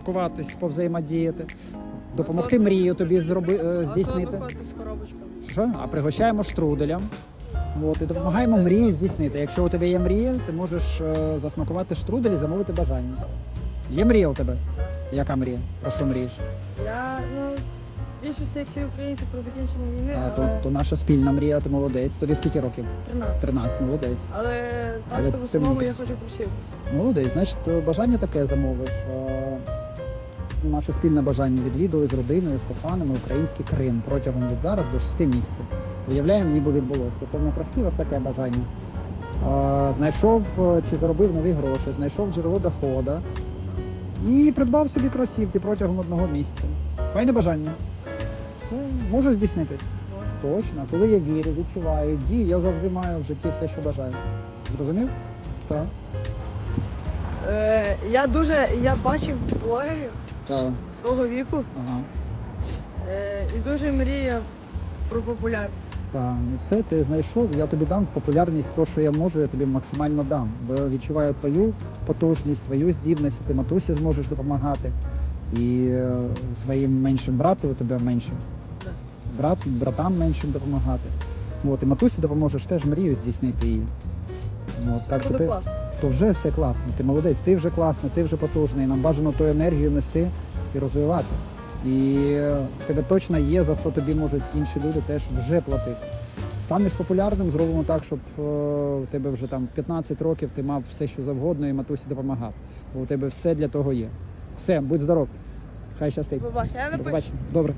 спілкуватись, повзаємодіяти, допомогти мрію тобі зроби, е, здійснити. Що? А пригощаємо штруделям. От, і допомагаємо мрію здійснити. Якщо у тебе є мрія, ти можеш е, засмакувати штрудель і замовити бажання. Є мрія у тебе? Яка мрія? Про що мрієш? Я, ну, більшість як всі українці про закінчення війни, А, то, але то наша спільна мрія, ти молодець. Тобі скільки років? 13. 13, молодець. Але Але ти я хочу провчитися. Молодець, значить, бажання таке замовиш. Наше спільне бажання відвідали з родиною, з коханими український Крим протягом від зараз до 6 місяців. Уявляємо, ніби відбулося. Не красиве таке бажання. Знайшов е, чи заробив нові гроші, знайшов джерело доходу і придбав собі кросівки протягом одного місяця. Файне бажання. Це може здійснитись. Точно, коли я вірю, відчуваю, дію, я завжди маю в житті все, що бажаю. Зрозумів? Так. Е, я дуже, я бачив блогерів Так. свого віку Ага. е, і дуже мріяв про популярність. Так, ну все ти знайшов. Я тобі дам популярність, то, що я можу, я тобі максимально дам. Бо я відчуваю твою потужність, твою здібність, ти матусі зможеш допомагати. І е, своїм меншим брату, у тебе меншим брат, братам меншим допомагати. От, і матусі допоможеш теж мрію здійснити її. От, так що Буде ти, класно. то вже все класно. Ти молодець, ти вже класний, ти вже потужний. Нам бажано ту енергію нести і розвивати. І е, в тебе точно є, за що тобі можуть інші люди теж вже платити. Станеш популярним, зробимо так, щоб е, у тебе вже там в 15 років ти мав все, що завгодно, і матусі допомагав. Бо у тебе все для того є. Все, будь здоров. Хай щастить. Побачення. Добре.